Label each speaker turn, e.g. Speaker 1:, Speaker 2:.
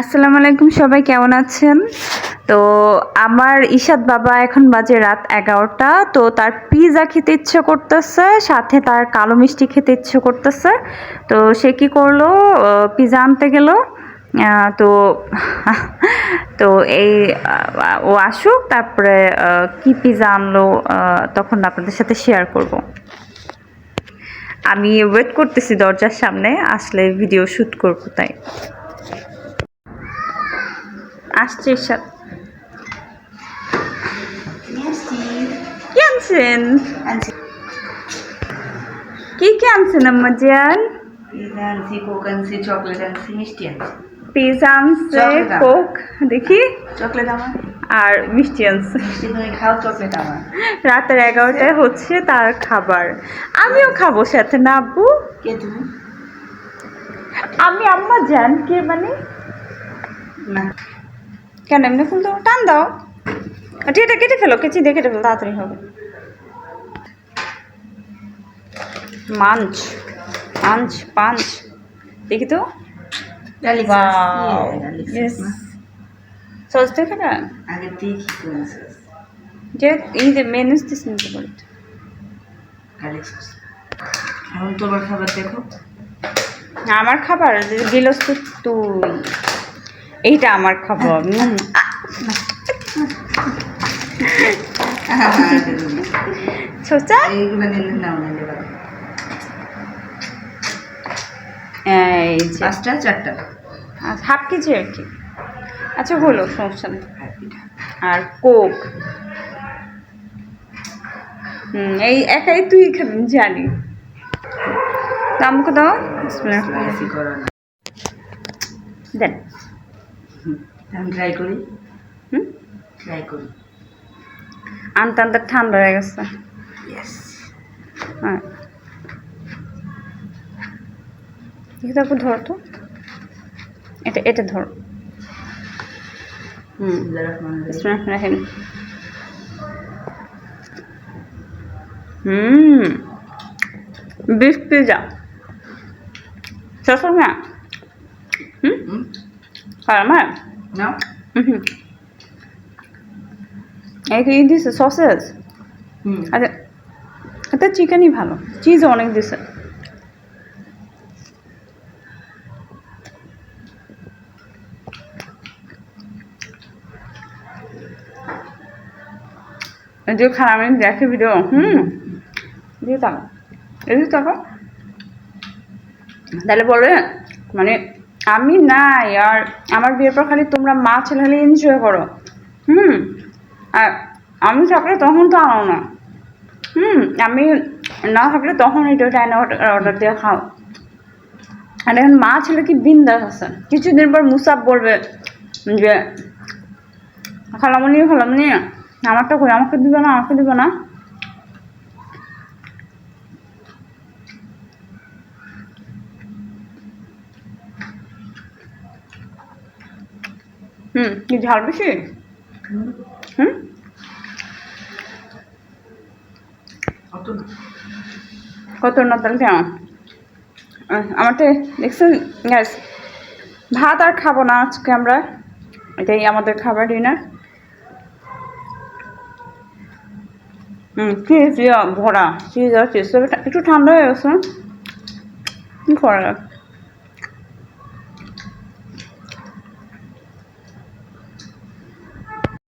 Speaker 1: আসসালামু আলাইকুম, সবাই কেমন আছেন? তো আমার ঈশাদ বাবা এখন বাজে রাত এগারোটা, তো তার পিৎজা খেতে ইচ্ছে করতেছে, সাথে তার কালো মিষ্টি খেতে ইচ্ছে করতেছে। তো সে কি করল? পিৎজা আনতে গেল। তো তো এই ও আসুক, তারপরে কি পিৎজা আনলো তখন আপনাদের সাথে শেয়ার করব। আমি ওয়েট করতেছি দরজার সামনে, আসলে ভিডিও শ্যুট করব তাই। আসছে
Speaker 2: মিষ্টি
Speaker 1: কি আনছেন? কি কি আনছেন আম্মা জান
Speaker 2: পিজা আনছি কোক আনছি চকলেট আনছি মিষ্টি আনছি।
Speaker 1: পিজা আনছে কোক দেখি।
Speaker 2: চকলেট আমার
Speaker 1: আর মিষ্টি আনছে। রাতের এগারোটায় হচ্ছে তার খাবার। আমিও খাব সাথে না আব্বু?
Speaker 2: কে
Speaker 1: আমি আম্মা জান কে মানে?
Speaker 2: না।
Speaker 1: কেন এমনি ফুল দাও টান দাও। আচ্ছা এটা কেটে ফেলো কেচি দিয়ে কেটে ফেলো তাড়াতাড়ি হবে। Munch munch punch. দেখি তো. সস দেখে না যে
Speaker 2: এখন তোমার খাবার দেখো।
Speaker 1: আমার খাবার দিলস তো তুই। এইটা আমার খাবার এই যে।
Speaker 2: পাঁচটা চারটা?
Speaker 1: হাফ কেজি আর কি। আচ্ছা হলো সমস্যা নেই।
Speaker 2: আর
Speaker 1: কোক। হুম এই একাই তুই খাবি জানি। তো আমাকে দাও বিসমিল্লাহ।
Speaker 2: স্পাইসি করো না।
Speaker 1: দেন।
Speaker 2: আমি ট্রাই করি।
Speaker 1: হুম?
Speaker 2: ট্রাই করি।
Speaker 1: আনতে আনতে ঠান্ডা হয়ে গেছে। হ্যাঁ। ধর তো। এটা এটা ধর। হুম। বিসমিল্লাহ হুম। বিফ পিজা না হুম। আমার
Speaker 2: নাও
Speaker 1: হুম এই দিছে
Speaker 2: হুম
Speaker 1: আচ্ছা এটা চিকেনই ভালো চিজ অনেক দিছে এই যে খারাপ আমি দেখে ভিডিও হুম দিয়ে থাকো এদিকে থাকো তাহলে বলে মানে আমি নাই, আর আমার বিয়ের পর খালি তোমরা মা, ছেলে খালি এনজয় করো। হুম? আর আমি থাকলে তখন তো আনো না। হুম? আমি না থাকলে তখন এটা ডাইনা অর্ডার দিয়ে খাও। আর এখন মা, ছেলে কি বিন্দাস আছে? কিছুদিন পর মুসাব বলবে যে, খালামনি খালামনি, আমারটা কই? আমাকে দিবে না, আমাকে দিবে না? হুম কি ঝাল বেশি?
Speaker 2: হুম?
Speaker 1: কত না তাহলে কেমন আমারটা দেখছেন গ্যাস ভাত আর খাব না আজকে আমরা। এটাই আমাদের খাবার ডিনার হুম চিজ ভরা চিজ আর চিজ একটু ঠান্ডা হয়ে গেছে। যাবে